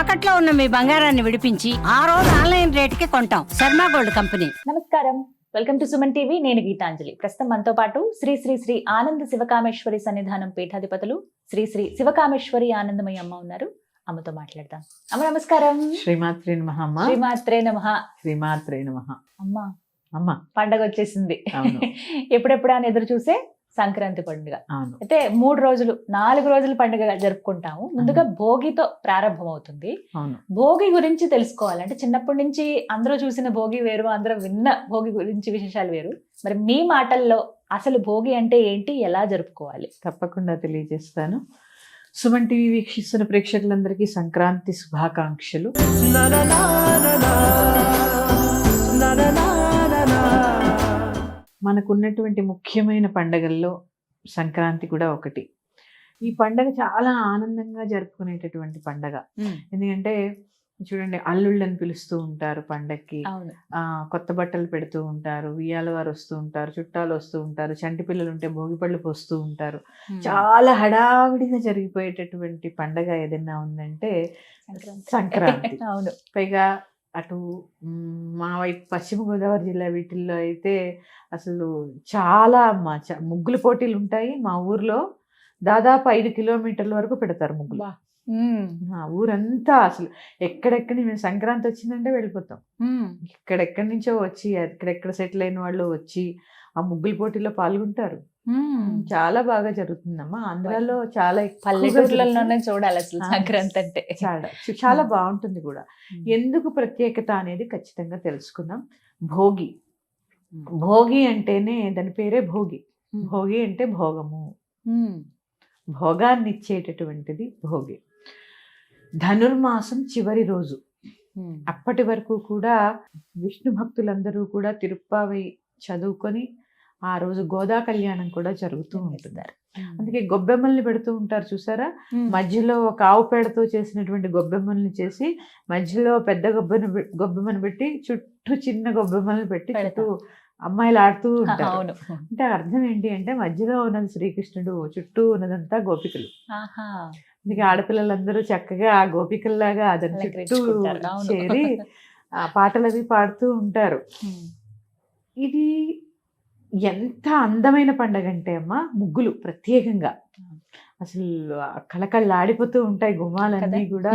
తాకట్లో ఉన్న మీ బంగారాన్ని విడిపించి ఆ రోజు ఆన్లైన్ రేటుకి కొంటాం. Sharma gold company. నమస్కారం. Welcome to Suman TV. నేను గీతాంజలి. ప్రస్తుతం మనతో పాటు శ్రీ శ్రీ శ్రీ ఆనంద శివకామేశ్వరి సన్నిధానం పీఠాధిపతులు శ్రీ శ్రీ శివకామేశ్వరి ఆనందమయ్య అమ్మ ఉన్నారు. అమ్మతో మాట్లాడదాం. అమ్మ నమస్కారం. శ్రీమాత్రే నమః అమ్మ. శ్రీమాత్రే నమ. శ్రీమాత్రే నమః. అమ్మ. అమ్మ. పండగ వచ్చేసింది. అవును. ఎప్పుడెప్పుడు అని ఎదురు చూసే సంక్రాంతి పండుగ. అయితే మూడు రోజులు నాలుగు రోజుల పండుగ జరుపుకుంటాము. ముందుగా భోగితో ప్రారంభం అవుతుంది భోగి గురించి తెలుసుకోవాలంటే చిన్నప్పటి నుంచి అందరూ చూసిన భోగి వేరు అందరూ విన్న భోగి గురించి విశేషాలు వేరు. మరి మీ మాటల్లో అసలు భోగి అంటే ఏంటి? ఎలా జరుపుకోవాలి? తప్పకుండా తెలియజేస్తాను. సుమన్ టీవీ వీక్షిస్తున్న ప్రేక్షకులందరికీ సంక్రాంతి శుభాకాంక్షలు. మనకున్నటువంటి ముఖ్యమైన పండగల్లో సంక్రాంతి కూడా ఒకటి. ఈ పండగ చాలా ఆనందంగా జరుపుకునేటటువంటి పండగ. ఎందుకంటే చూడండి అల్లుళ్ళని పిలుస్తూ ఉంటారు పండక్కి. కొత్త బట్టలు పెడుతూ ఉంటారు ఉయ్యాల వారు వస్తూ ఉంటారు చుట్టాలు వస్తూ ఉంటారు చంటి పిల్లలు ఉంటే భోగి పళ్ళు పోస్తూ ఉంటారు. చాలా హడావిడిగా జరిగిపోయేటటువంటి పండగ ఏదైనా ఉందంటే సంక్రాంతి. అవును. పైగా అటు మ్, వైపు పశ్చిమ గోదావరి జిల్లా వీటిల్లో అయితే అసలు చాలా మా చ- ముగ్గుల పోటీలు ఉంటాయి. మా ఊర్లో దాదాపు ఐదు కిలోమీటర్ల వరకు పెడతారు ముగ్గులు. ఊరంతా అసలు ఎక్కడెక్కడి మేము సంక్రాంతి వచ్చిందంటే వెళ్ళిపోతాం. ఎక్కడెక్కడి నుంచో వచ్చి ఎక్కడెక్కడ సెటిల్ అయిన వాళ్ళు వచ్చి ఆ ముగ్గుల పోటీలో పాల్గొంటారు. చాలా బాగా జరుగుతుందమ్మా. ఆంధ్రాలో చాలా పల్లెటూర్లలోనే. చూడాలి అసలు సంక్రాంతి అంటే. చాలా చాలా బాగుంటుంది కూడా. ఎందుకు ప్రత్యేకత అనేది ఖచ్చితంగా తెలుసుకుందాం. భోగి. భోగి అంటేనే దాని పేరే భోగి. భోగి అంటే భోగము. భోగాన్ని ఇచ్చేటటువంటిది భోగి. ధనుర్మాసం చివరి రోజు. అప్పటి వరకు కూడా విష్ణు భక్తులందరూ కూడా తిరుప్పావి చదువుకొని ఆ రోజు గోదా కళ్యాణం కూడా జరుగుతూ ఉంటుంది అందుకే గొబ్బెమ్మల్ని పెడుతూ ఉంటారు చూసారా? ఉమ్. మధ్యలో ఒక ఆవు పేడతో చేసినటువంటి గొబ్బెమ్మల్ని చేసి మధ్యలో పెద్ద గొబ్బెను గొబ్బెమ్మను పెట్టి చుట్టూ చిన్న గొబ్బెమ్మల్ని పెట్టి చుట్టూ అమ్మాయిలు ఆడుతూ ఉంటారు. అంటే అర్థం ఏంటి అంటే మధ్యలో ఉన్నది శ్రీకృష్ణుడు చుట్టూ ఉన్నదంతా గోపికలు. అందుకే ఆడపిల్లలందరూ చక్కగా ఆ గోపికల్లాగా అతని చుట్టూ. చేరి ఆ పాటలు అవి పాడుతూ ఉంటారు. ఉమ్. ఇది ఎంత అందమైన పండగ అంటే అమ్మా ముగ్గులు ప్రత్యేకంగా అసలు ఆ కళకళలాడిపోతూ ఉంటాయి గుమ్మాలన్నీ? కూడా.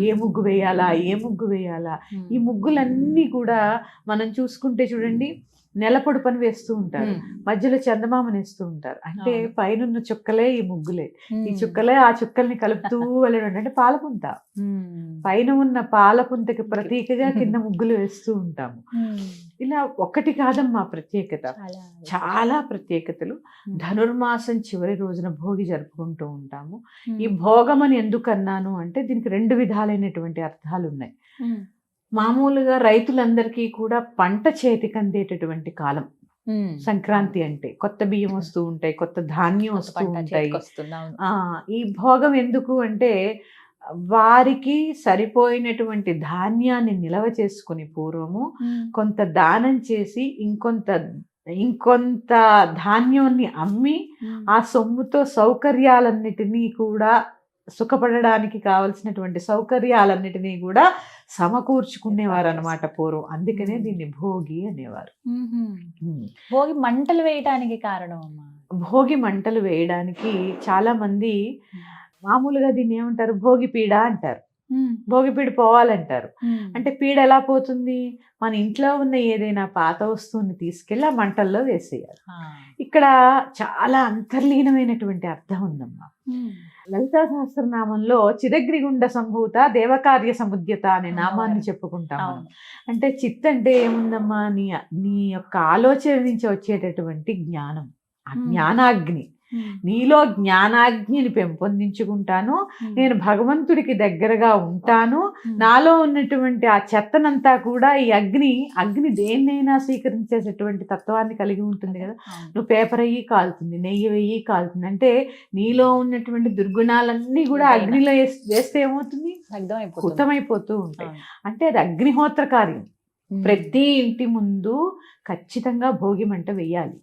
ఏ ముగ్గు వేయాలా ఏ ముగ్గు వేయాలా. ఈ ముగ్గులన్నీ కూడా మనం చూసుకుంటే చూడండి నెలపొడు పని వేస్తూ ఉంటారు. మధ్యలో చందమామని వేస్తూ ఉంటారు అంటే. పైన చుక్కలే ఈ ముగ్గులే ఈ. చుక్కలే ఆ చుక్కల్ని కలుపుతూ వెళ్ళడం అంటే పాలపుంత. పైన ఉన్న పాలపుంతకి ప్రతీకగా కింద ముగ్గులు వేస్తూ ఉంటాము. ఇలా ఒక్కటి కాదమ్మా ప్రత్యేకత చాలా ప్రత్యేకతలు. ధనుర్మాసం చివరి రోజున భోగి జరుపుకుంటూ ఉంటాము. ఈ భోగం అని ఎందుకు అన్నాను అంటే దీనికి రెండు విధాలైనటువంటి అర్థాలు ఉన్నాయి. మామూలుగా రైతులందరికీ కూడా పంట చేతికి అందేటటువంటి కాలం. సంక్రాంతి అంటే కొత్త బియ్యం వస్తూ ఉంటాయి కొత్త ధాన్యం వస్తూ ఉంటాయి ఈ భోగం ఎందుకు అంటే వారికి సరిపోయినటువంటి ధాన్యాన్ని నిల్వ చేసుకుని పూర్వము. కొంత దానం చేసి ఇంకొంత ఇంకొంత ధాన్యాన్ని అమ్మి. ఆ సొమ్ముతో సౌకర్యాలన్నిటినీ కూడా సుఖపడడానికి కావలసినటువంటి సౌకర్యాలన్నిటినీ కూడా సమకూర్చుకునేవారు అనమాట పూర్వం అందుకనే దీన్ని భోగి అనేవారు ఉమ్. ఉమ్. భోగి మంటలు వేయటానికి కారణం అమ్మా భోగి మంటలు వేయడానికి చాలా మంది మామూలుగా దీన్ని ఏమంటారు భోగి పీడ అంటారు. భోగి పీడ పోవాలంటారు. అంటే పీడ ఎలా పోతుంది మన ఇంట్లో ఉన్న ఏదైనా పాత వస్తువుని తీసుకెళ్ళి ఆ మంటల్లో వేసేయాలి. ఇక్కడ చాలా అంతర్లీనమైనటువంటి అర్థం ఉందమ్మా. లలితా సహస్రనామంలో చిరగ్రిగుండ సంభూత దేవకార్య సముద్యత అనే నామాన్ని చెప్పుకుంటాం. అంటే చిత్ అంటే ఏముందమ్మా నీ నీ యొక్క ఆలోచన నుంచి వచ్చేటటువంటి జ్ఞానం ఆ. జ్ఞానాగ్ని. నీలో జ్ఞానాగ్నిని పెంపొందించుకుంటాను నేను భగవంతుడికి దగ్గరగా ఉంటాను. నాలో ఉన్నటువంటి ఆ చెత్తనంతా కూడా ఈ అగ్ని అగ్ని దేన్నైనా స్వీకరించేటటువంటి తత్వాన్ని కలిగి ఉంటుంది కదా. నువ్వు పేపర్ అయ్యి కాలుతుంది నెయ్యి వెయ్యి కాలుతుంది అంటే నీలో ఉన్నటువంటి దుర్గుణాలన్నీ కూడా. అగ్నిలో వేస్- వేస్తే ఏమవుతుంది. హుతమైపోతూ ఉంటాయి. అంటే అది అగ్నిహోత్ర కార్యం. ప్రతి ఇంటి ముందు ఖచ్చితంగా భోగి మంట వెయ్యాలి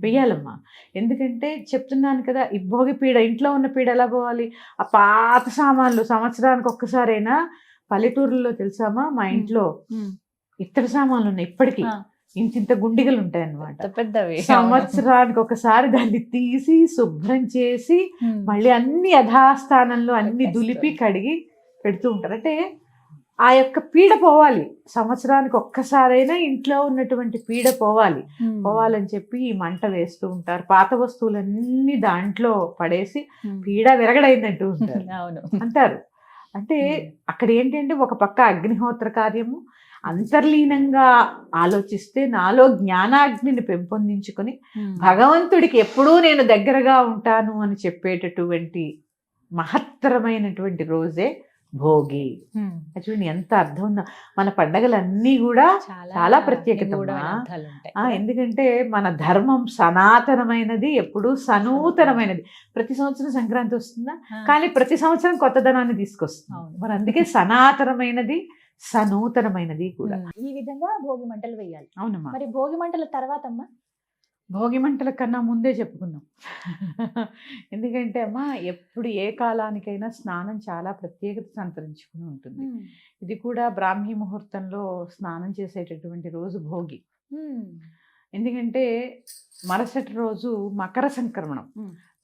వెయ్యాలమ్మా. ఎందుకంటే చెప్తున్నాను కదా ఈ భోగి పీడ ఇంట్లో ఉన్న పీడ ఎలా పోవాలి? ఆ పాత సామాన్లు సంవత్సరానికి ఒక్కసారైనా పల్లెటూరులో తెలుసామా మా ఇంట్లో ఇత్తడి సామాన్లు ఉన్నాయి ఇప్పటికీ. ఆ. ఇంత ఇంత గుండిగలు ఉంటాయి అన్నమాట పెద్దవి సంవత్సరానికి ఒకసారి దాన్ని తీసి శుభ్రం చేసి. మళ్ళీ అన్ని యథాస్థానంలో అన్ని. దులిపి కడిగి పెడుతూ ఉంటారు. అంటే ఆ యొక్క పీడ పోవాలి సంవత్సరానికి ఒక్కసారైనా ఇంట్లో ఉన్నటువంటి పీడ పోవాలి. పోవాలని చెప్పి ఈ మంట వేస్తూ ఉంటారు పాత వస్తువులన్నీ దాంట్లో పడేసి. పీడ విరగడైందంటూ ఉంటారు అవును అంటారు అంటే. అక్కడ ఏంటంటే ఒక పక్క అగ్నిహోత్ర కార్యము అంతర్లీనంగా ఆలోచిస్తే నాలో జ్ఞానాగ్నిని పెంపొందించుకొని. భగవంతుడికి ఎప్పుడూ నేను దగ్గరగా ఉంటాను అని చెప్పేటటువంటి మహత్తరమైనటువంటి రోజే భోగి. చూడండి ఎంత అర్థం ఉందో మన పండగలన్నీ కూడా చాలా ప్రత్యేకత ఎందుకంటే మన ధర్మం సనాతనమైనది ఎప్పుడు సనూతనమైనది. ప్రతి సంవత్సరం సంక్రాంతి వస్తుందా. కానీ ప్రతి సంవత్సరం కొత్తదనాన్ని తీసుకొస్తుంది. మరి అందుకే సనాతనమైనది సనూతనమైనది కూడా. ఈ విధంగా భోగి మంటలు వేయాలి. అవునమ్మా. మరి భోగి మంటల తర్వాత అమ్మా భోగి మంటల కన్నా ముందే చెప్పుకుందాం ఎందుకంటే అమ్మా ఎప్పుడు ఏ కాలానికైనా స్నానం చాలా ప్రత్యేకత సంతరించుకుని ఉంటుంది ఇది కూడా బ్రాహ్మీ ముహూర్తంలో స్నానం చేసేటటువంటి రోజు భోగి. ఎందుకంటే మరుసటి రోజు మకర సంక్రమణం.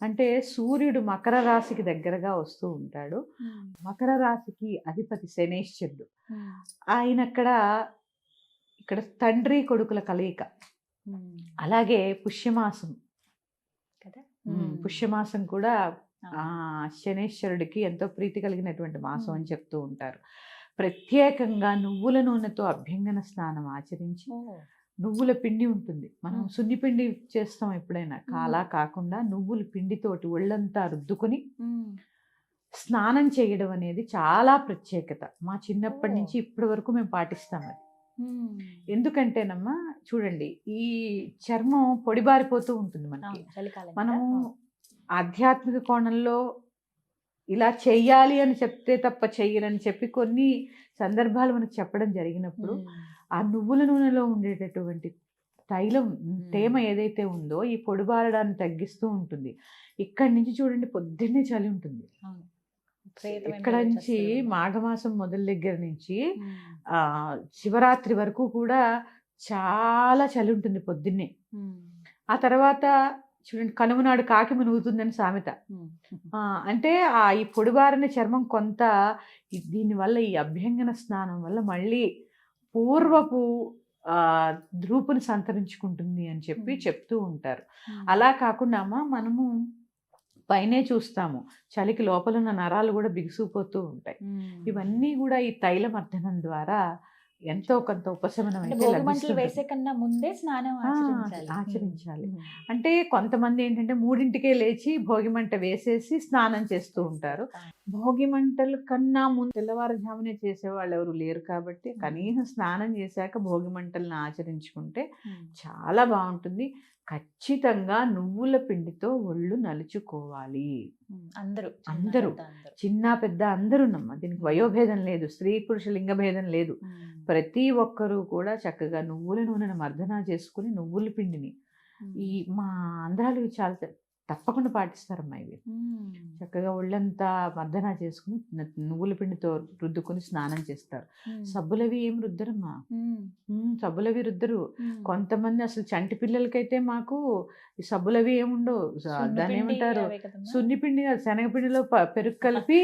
అంటే సూర్యుడు మకర రాశికి దగ్గరగా వస్తూ ఉంటాడు. మకర రాశికి అధిపతి శనేశ్వరుడు. ఆయన అక్కడ ఇక్కడ తండ్రి కొడుకుల కలయిక. అలాగే పుష్యమాసం. కదా? పుష్యమాసం కూడా శనేశ్వరుడికి ఎంతో ప్రీతి కలిగినటువంటి మాసం అని చెప్తూ ఉంటారు. ప్రత్యేకంగా నువ్వుల నూనెతో అభ్యంగన స్నానం ఆచరించి. నువ్వుల పిండి ఉంటుంది. మనం. సున్ని పిండి చేస్తాం ఎప్పుడైనా. కాలా కాకుండా నువ్వుల పిండితోటి ఒళ్ళంతా రుద్దుకొని. స్నానం చేయడం అనేది చాలా ప్రత్యేకత. మా చిన్నప్పటి. నుంచి ఇప్పటి వరకు మేము పాటిస్తాం అది. ఎందుకంటేనమ్మా చూడండి ఈ చర్మం పొడిబారిపోతూ ఉంటుంది మనకి? మనము. ఆధ్యాత్మిక కోణంలో ఇలా చెయ్యాలి అని చెప్తే తప్ప చెయ్యరని చెప్పి కొన్ని సందర్భాలు మనకు చెప్పడం జరిగినప్పుడు. ఆ నువ్వుల నూనెలో ఉండేటటువంటి తైలం తేమ ఏదైతే ఉందో ఈ పొడిబారడాన్ని తగ్గిస్తూ ఉంటుంది ఇక్కడి నుంచి చూడండి పొద్దున్నే చలి ఉంటుంది ఇక్కడ నుంచి. మాఘమాసం మొదల దగ్గర నుంచి. ఆ శివరాత్రి వరకు కూడా చాలా చలి ఉంటుంది పొద్దున్నే. ఆ తర్వాత చూడండి కనుమనాడు కాకి మునుగుతుందని సామెత అంటే ఆ ఈ పొడిబారిన చర్మం కొంత దీనివల్ల ఈ అభ్యంగన స్నానం వల్ల మళ్ళీ పూర్వపు ఆ ధ్రూపుని సంతరించుకుంటుంది అని చెప్పి. చెప్తూ ఉంటారు. అలా కాకుండా మనము పైనే చూస్తాము చలికి లోపల ఉన్న నరాలు కూడా బిగుసుకుపోతూ ఉంటాయి. ఇవన్నీ కూడా ఈ తైలమర్దనం ద్వారా ఎంతో కొంత ఉపశమనం అయితే. వేసే కన్నా ముందే స్నానం ఆచరించాలి. అంటే కొంతమంది ఏంటంటే మూడింటికే లేచి భోగి మంట వేసేసి స్నానం చేస్తూ ఉంటారు భోగి మంటలు కన్నా ముందు తెల్లవారుజామునే చేసేవాళ్ళు ఎవరు లేరు కాబట్టి. కనీసం స్నానం చేశాక భోగి మంటలను ఆచరించుకుంటే. చాలా బాగుంటుంది ఖచ్చితంగా నువ్వుల పిండితో ఒళ్ళు నలుచుకోవాలి. అందరూ అందరూ. చిన్న పెద్ద అందరూ నమ్మ దీనికి వయోభేదం లేదు స్త్రీ పురుష లింగ భేదం లేదు. ప్రతి ఒక్కరూ కూడా చక్కగా నువ్వుల నూనెను మర్దన చేసుకుని నువ్వుల పిండిని. ఈ మా ఆంధ్రాలు చాలా తప్పకుండా పాటిస్తారమ్మా ఇవి. చక్కగా ఒళ్ళంతా మర్దన చేసుకుని నువ్వుల పిండితో రుద్దుకొని స్నానం చేస్తారు. సబ్బులవి ఏం రుద్దరమ్మా సబ్బులవి రుద్దరు. కొంతమంది అసలు చంటి పిల్లలకైతే మాకు సబ్బులవి ఏముండవు పిండి ఏమంటారు? సున్నిపిండి శనగపిండిలో పెరుగు కలిపి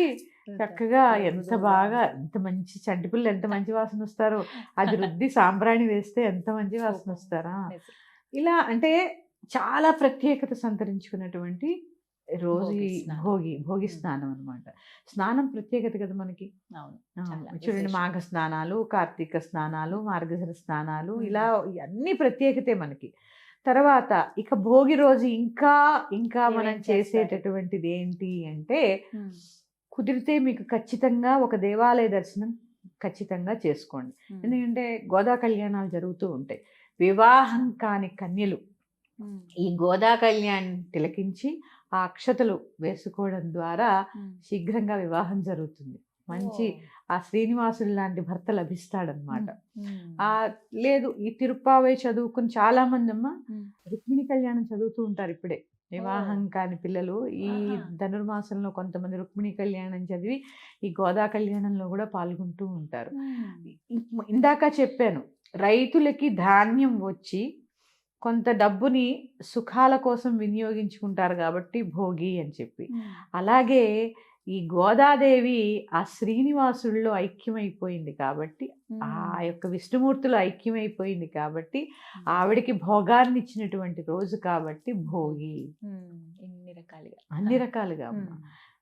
చక్కగా ఎంత బాగా ఎంత మంచి చంటి పిల్లలు ఎంత మంచి వాసన వస్తారో అది రుద్ది సాంబ్రాణి వేస్తే ఎంత మంచి వాసన వస్తారా. ఇలా అంటే చాలా ప్రత్యేకత సంతరించుకున్నటువంటి రోజు భోగి. భోగి. స్నానం అన్నమాట స్నానం ప్రత్యేకత కదా మనకి చూడండి. మాఘ స్నానాలు కార్తీక స్నానాలు మార్గశిర స్నానాలు. ఇలా అన్ని ప్రత్యేకతే మనకి తర్వాత ఇక భోగి రోజు ఇంకా ఇంకా మనం? చేసేటటువంటిది ఏంటి అంటే. కుదిరితే మీకు ఖచ్చితంగా ఒక దేవాలయ దర్శనం ఖచ్చితంగా చేసుకోండి. ఎందుకంటే గోదా కళ్యాణాలు జరుగుతూ ఉంటాయి వివాహం కాని కన్యలు. ఈ గోదా కళ్యాణ్ తిలకించి ఆ అక్షతలు వేసుకోవడం ద్వారా. శీఘ్రంగా వివాహం జరుగుతుంది మంచి. ఆ శ్రీనివాసుడు లాంటి భర్త లభిస్తాడనమాట. ఆ లేదు ఈ తిరుప్పావై చదువుకుని చాలా మంది అమ్మ. రుక్మిణి కళ్యాణం చదువుతూ ఉంటారు ఇప్పుడే వివాహం కాని పిల్లలు ఈ. ధనుర్మాసంలో కొంతమంది రుక్మిణి కళ్యాణం చదివి ఈ గోదా కళ్యాణంలో కూడా పాల్గొంటూ ఉంటారు ఇందాక చెప్పాను రైతులకి ధాన్యం వచ్చి కొంత డబ్బుని సుఖాల కోసం వినియోగించుకుంటారు కాబట్టి భోగి అని చెప్పి. అలాగే ఈ గోదాదేవి ఆ శ్రీనివాసుల్లో ఐక్యమైపోయింది కాబట్టి ఆ యొక్క విష్ణుమూర్తులు ఐక్యమైపోయింది కాబట్టి ఆవిడకి భోగాన్ని ఇచ్చినటువంటి రోజు కాబట్టి భోగి. ఇన్ని రకాలుగా. అన్ని రకాలుగా.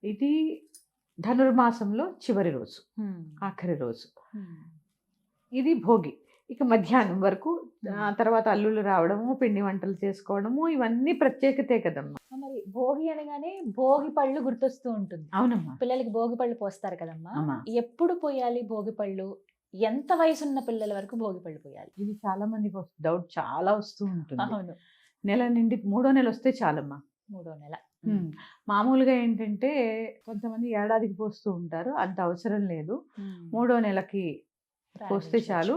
ఇది ధనుర్మాసంలో చివరి రోజు. ఆఖరి రోజు. ఇది భోగి. ఇక మధ్యాహ్నం వరకు ఆ తర్వాత అల్లుళ్ళు రావడము పిండి వంటలు చేసుకోవడము ఇవన్నీ ప్రత్యేకతే కదమ్మా. మరి భోగి అనగానే భోగి పళ్ళు గుర్తొస్తూ ఉంటుంది. అవునమ్మా. పిల్లలకి భోగి పళ్ళు పోస్తారు కదమ్మా. ఎప్పుడు పోయాలి భోగి పళ్ళు? ఎంత వయసు ఉన్న పిల్లల వరకు భోగి పళ్ళు పోయాలి? ఇది చాలా మందికి డౌట్ చాలా వస్తూ ఉంటుంది. అవును. నెల నిండి మూడో నెల వస్తే చాలమ్మా. మూడో నెల. మామూలుగా ఏంటంటే కొంతమంది ఏడాదికి పోస్తూ ఉంటారు అంత అవసరం లేదు. మూడో నెలకి పోస్తే చాలు.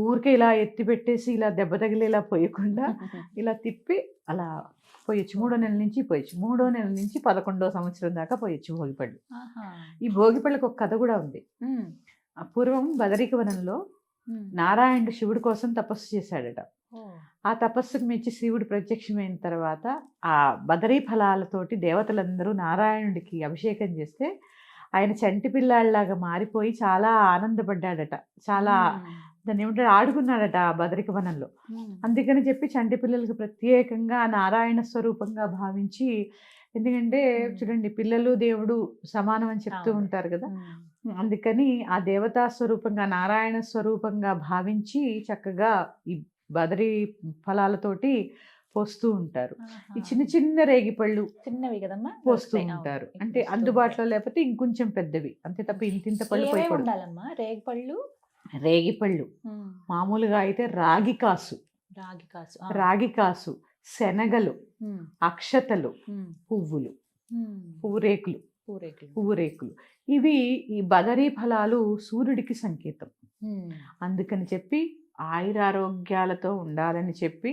ఊరికే ఇలా ఎత్తి పెట్టేసి ఇలా దెబ్బ తగిలేలా పోయకుండా ఇలా తిప్పి అలా పోయొచ్చు మూడో నెల నుంచి పోయొచ్చు మూడో నెల నుంచి పదకొండో సంవత్సరం దాకా పోయొచ్చు భోగిపళ్ళు. ఈ భోగిపళ్ళకి ఒక కథ కూడా ఉంది పూర్వం బదరిక వనంలో. నారాయణుడు శివుడి కోసం తపస్సు చేశాడట. ఆ తపస్సుకు మెచ్చి శివుడు ప్రత్యక్షమైన తర్వాత ఆ బదరీ ఫలాలతోటి దేవతలందరూ నారాయణుడికి అభిషేకం చేస్తే ఆయన చంటి పిల్లాడిలాగా మారిపోయి చాలా ఆనందపడ్డాడట చాలా. దాన్ని ఏమంటాడు ఆడుకున్నాడట ఆ బదరిక వనంలో. అందుకని చెప్పి చంటి పిల్లలకి ప్రత్యేకంగా నారాయణ స్వరూపంగా భావించి ఎందుకంటే. చూడండి పిల్లలు దేవుడు సమానం అని చెప్తూ. ఉంటారు కదా. అందుకని ఆ దేవతా స్వరూపంగా నారాయణ స్వరూపంగా భావించి చక్కగా ఈ బదరి ఫలాలతోటి పోస్తూ ఉంటారు. ఈ చిన్న చిన్న రేగిపళ్ళు చిన్నవి కదమ్మా పోస్తూ. ఉంటారు అంటే అందుబాటులో. లేకపోతే ఇంకొంచెం పెద్దవి అంతే తప్ప ఇంతింత పళ్ళు ఉండాలమ్మా రేగి పళ్ళు రేగిపళ్ళు ఉమ్. మామూలుగా అయితే రాగి కాసు రాగి కాసు. రాగి కాసు శనగలు. అక్షతలు. పువ్వులు. పువ్వురేకులు పూరేకులు పువ్వురేకులు ఇవి ఈ బదరీ ఫలాలు సూర్యుడికి సంకేతం. అందుకని చెప్పి ఆయురారోగ్యాలతో ఉండాలని చెప్పి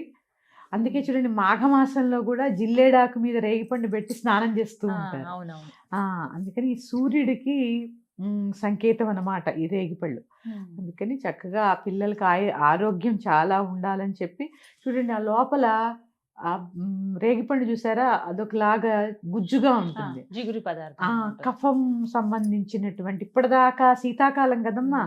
అందుకే చూడండి మాఘమాసంలో కూడా జిల్లేడాకు మీద రేగిపండు పెట్టి స్నానం చేస్తూ ఉంటారు అందుకని సూర్యుడికి సంకేతం అన్నమాట ఈ రేగిపళ్ళు. అందుకని చక్కగా ఆ పిల్లలకి ఆయ ఆరోగ్యం చాలా ఉండాలని చెప్పి చూడండి ఆ లోపల ఆ రేగిపండు చూసారా అదొకలాగా గుజ్జుగా ఉంటుంది జిగురు పదార్థం. కఫం సంబంధించినటువంటి ఇప్పటిదాకా శీతాకాలం కదమ్మా.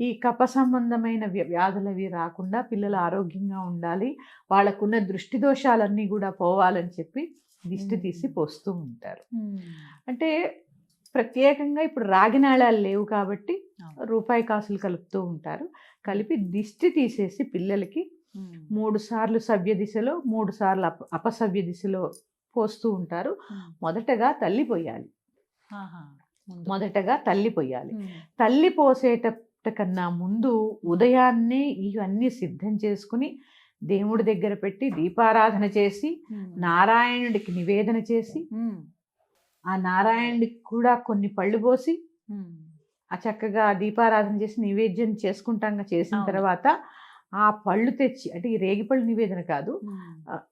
ఈ కఫ సంబంధమైన వ్య- వ్యాధులు అవి రాకుండా పిల్లలు ఆరోగ్యంగా ఉండాలి వాళ్ళకున్న దృష్టి దోషాలన్నీ కూడా పోవాలని చెప్పి దిష్టి. తీసి పోస్తూ ఉంటారు. అంటే ప్రత్యేకంగా ఇప్పుడు రాగి నాళాలు లేవు కాబట్టి. రూపాయి కాసులు కలుపుతూ ఉంటారు కలిపి దిష్టి తీసేసి పిల్లలకి. మూడు సార్లు సవ్య దిశలో మూడు సార్లు అప అపసవ్య దిశలో పోస్తూ ఉంటారు. మొదటగా తల్లి పోయాలి. మొదటగా తల్లి పోయాలి. తల్లి పోసేట కన్నా ముందు ఉదయాన్నే ఇవన్నీ సిద్ధం చేసుకుని దేవుడి దగ్గర పెట్టి దీపారాధన చేసి. నారాయణుడికి నివేదన చేసి. ఆ నారాయణుడికి కూడా కొన్ని పళ్ళు పోసి. ఆ చక్కగా దీపారాధన చేసి నివేద్యం చేసుకుంటాంగా చేసిన. తర్వాత ఆ పళ్ళు తెచ్చి అంటే ఈ రేగిపళ్ళు నివేదన కాదు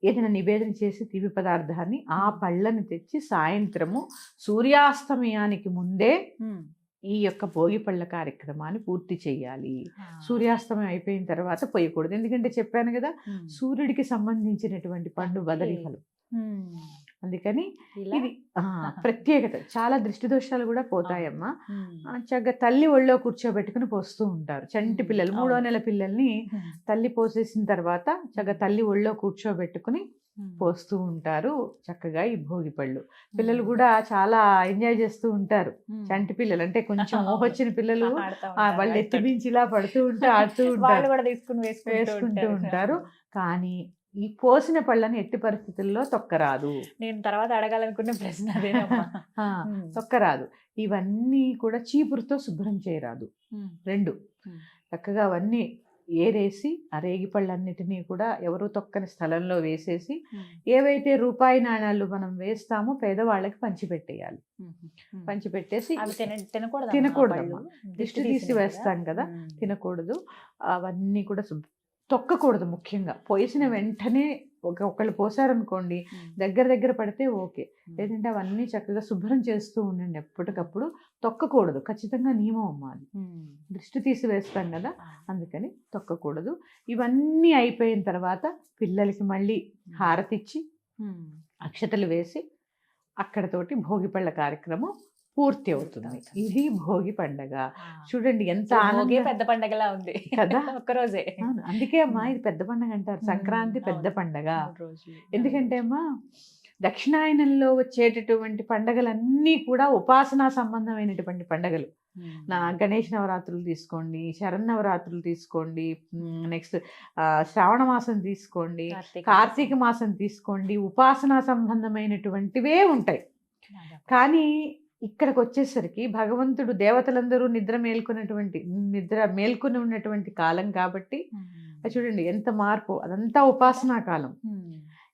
ఏదైనా నివేదన చేసి తీపి పదార్థాన్ని ఆ పళ్ళని తెచ్చి సాయంత్రము సూర్యాస్తమయానికి ముందే. ఈ యొక్క భోగి పళ్ళ కార్యక్రమాన్ని పూర్తి చేయాలి. సూర్యాస్తమయం అయిపోయిన తర్వాత పోయకూడదు ఎందుకంటే చెప్పాను కదా. సూర్యుడికి సంబంధించినటువంటి పండు ఉమ్. అందుకని? ఇది ఆ, ప్రత్యేకత చాలా దృష్టి దోషాలు కూడా పోతాయమ్మా చక్కగా తల్లి ఒళ్ళో కూర్చోబెట్టుకుని పోస్తూ ఉంటారు చంటి పిల్లలు మూడో. నెల పిల్లల్ని. తల్లి పోసేసిన తర్వాత చక్కగా తల్లి ఒళ్ళో కూర్చోబెట్టుకుని. పోస్తూ ఉంటారు చక్కగా ఈ భోగి పళ్ళు పిల్లలు. కూడా చాలా ఎంజాయ్ చేస్తూ ఉంటారు. చంటి పిల్లలు అంటే కొంచెం అవును. ఊహొచ్చిన పిల్లలు వాళ్ళు ఎత్తి ఆడుతూ మించి ఇలా పడుతూ ఉంటే ఆడుతూ ఉంటారు వేసుకుంటూ. ఉంటారు. కానీ ఈ పోసిన పళ్ళని ఎట్టి పరిస్థితుల్లో తొక్కరాదు. నేను తర్వాత అడగాలనుకున్న ప్రశ్న. తొక్కరాదు. ఇవన్నీ కూడా చీపురుతో శుభ్రం చేయరాదు. రెండు. చక్కగా అవన్నీ ఏరేసి ఆ రేగిపళ్ళన్నిటినీ కూడా ఎవరు తొక్కని స్థలంలో వేసేసి ఏవైతే రూపాయి నాణాలు మనం వేస్తామో పేదవాళ్ళకి పంచిపెట్టేయాలి. పంచిపెట్టేసి తినకూడదు తినకూడదమ్మా. దిష్టి తీసి వేస్తాం కదా, తినకూడదు. అవన్నీ కూడా తొక్కకూడదు ముఖ్యంగా. పోసిన వెంటనే ఒక ఒకళ్ళు పోసారనుకోండి దగ్గర దగ్గర పడితే ఓకే. లేదంటే అవన్నీ చక్కగా శుభ్రం చేస్తూ ఉండండి ఎప్పటికప్పుడు. తొక్కకూడదు ఖచ్చితంగా నియమం అమ్మా అది. దృష్టి తీసి వేస్తాం కదా అందుకని తొక్కకూడదు. ఇవన్నీ అయిపోయిన తర్వాత పిల్లలకి మళ్ళీ హారతిచ్చి అక్షతలు వేసి అక్కడతోటి భోగిపళ్ళ కార్యక్రమం పూర్తి అవుతుంది. ఇది భోగి పండగ. చూడండి ఎంత ఆనందం. పెద్ద పండగలా ఉంది. కదా? ఒక్క రోజే అవును, అందుకే అమ్మా ఇది పెద్ద పండగ అంటారు. సంక్రాంతి పెద్ద. పండగ. ఎందుకంటే అమ్మా దక్షిణాయనంలో వచ్చేటటువంటి పండగలన్నీ కూడా ఉపాసనా సంబంధమైనటువంటి పండగలు. నా గణేష్ నవరాత్రులు తీసుకోండి శరన్నవరాత్రులు తీసుకోండి నెక్స్ట్ శ్రావణ మాసం తీసుకోండి కార్తీక మాసం. తీసుకోండి ఉపాసనా సంబంధమైనటువంటివే ఉంటాయి. కానీ ఇక్కడికి వచ్చేసరికి భగవంతుడు దేవతలందరూ నిద్ర మేల్కొన్నటువంటి నిద్ర మేల్కొని ఉన్నటువంటి కాలం కాబట్టి అది చూడండి ఎంత మార్పు అదంతా ఉపాసనా కాలం.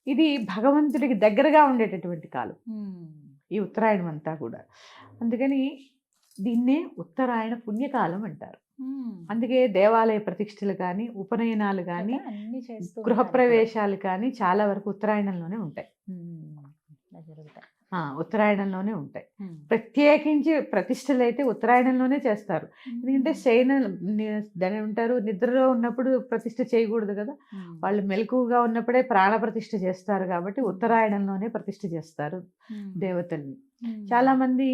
ఇది భగవంతుడికి దగ్గరగా ఉండేటటువంటి కాలం. ఈ ఉత్తరాయణం అంతా కూడా. అందుకని దీన్నే ఉత్తరాయణ పుణ్యకాలం అంటారు. అందుకే దేవాలయ ప్రతిష్టలు కానీ ఉపనయనాలు కానీ గృహప్రవేశాలు కానీ చాలా వరకు ఉత్తరాయణంలోనే ఉంటాయి. జరుగుతాయి. ఉత్తరాయణంలోనే ఉంటాయి. ప్రత్యేకించి ప్రతిష్టలు అయితే ఉత్తరాయణంలోనే చేస్తారు ఎందుకంటే శయన దాని ఉంటారు నిద్రలో ఉన్నప్పుడు ప్రతిష్ఠ చేయకూడదు కదా. వాళ్ళు మెలకుగా ఉన్నప్పుడే ప్రాణ ప్రతిష్ఠ చేస్తారు కాబట్టి ఉత్తరాయణంలోనే ప్రతిష్ఠ చేస్తారు. దేవతల్ని ఉమ్. చాలా మంది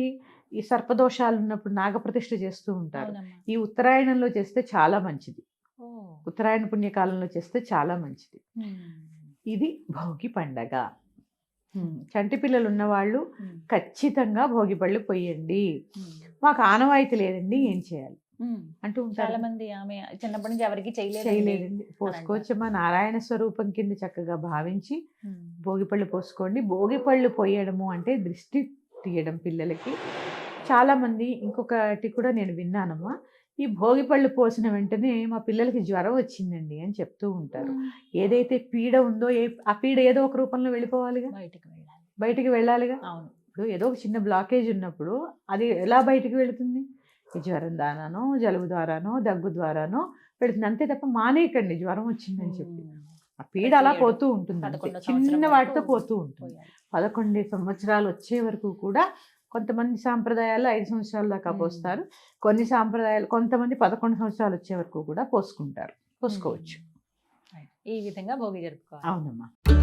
ఈ సర్పదోషాలు ఉన్నప్పుడు నాగప్రతిష్ఠ చేస్తూ ఉంటారు. ఈ ఉత్తరాయణంలో చేస్తే చాలా మంచిది. ఉత్తరాయణ పుణ్యకాలంలో చేస్తే చాలా మంచిది. ఇది భోగి పండగ చంటి పిల్లలు ఉన్నవాళ్ళు. ఖచ్చితంగా భోగి పళ్ళు పొయ్యండి. ఉమ్. మాకు ఆనవాయితీ లేదండి ఏం చేయాలి. అంటూ చాలా మంది ఆమె చిన్నప్పటి నుంచి ఎవరికి చేయలేదు చేయలేదండి. పోసుకోవచ్చమ్మా నారాయణ స్వరూపం కింద చక్కగా భావించి భోగిపళ్ళు పోసుకోండి. భోగిపళ్ళు పోయడము అంటే దృష్టి తీయడం పిల్లలకి. చాలామంది ఇంకొకటి కూడా నేను విన్నానమ్మా. ఈ భోగిపళ్ళు పోసిన వెంటనే మా పిల్లలకి జ్వరం వచ్చిందండి అని చెప్తూ ఉంటారు. ఏదైతే పీడ ఉందో ఏ ఆ పీడ ఏదో ఒక రూపంలో వెళ్ళిపోవాలిగా? బయటికి వెళ్ళాలి. బయటికి వెళ్ళాలిగా? అవును. ఇప్పుడు ఏదో ఒక చిన్న బ్లాకేజ్ ఉన్నప్పుడు అది ఎలా బయటికి వెళుతుంది? ఈ జ్వరం ద్వారానో జలుబు ద్వారానో దగ్గు ద్వారానో వెళుతుంది. అంతే తప్ప మానేయకండి జ్వరం వచ్చిందని చెప్పి. ఆ పీడ అలా పోతూ ఉంటుంది చిన్న వాటితో పోతూ ఉంటుంది. పదకొండు సంవత్సరాలు వచ్చే వరకు కూడా కొంతమంది సాంప్రదాయాలు ఐదు సంవత్సరాల దాకా. పోస్తారు. కొన్ని సాంప్రదాయాలు కొంతమంది పదకొండు సంవత్సరాలు వచ్చే వరకు కూడా పోసుకుంటారు. పోసుకోవచ్చు. ఈ విధంగా భోగి జరుపుకోవాలి. అవునమ్మా.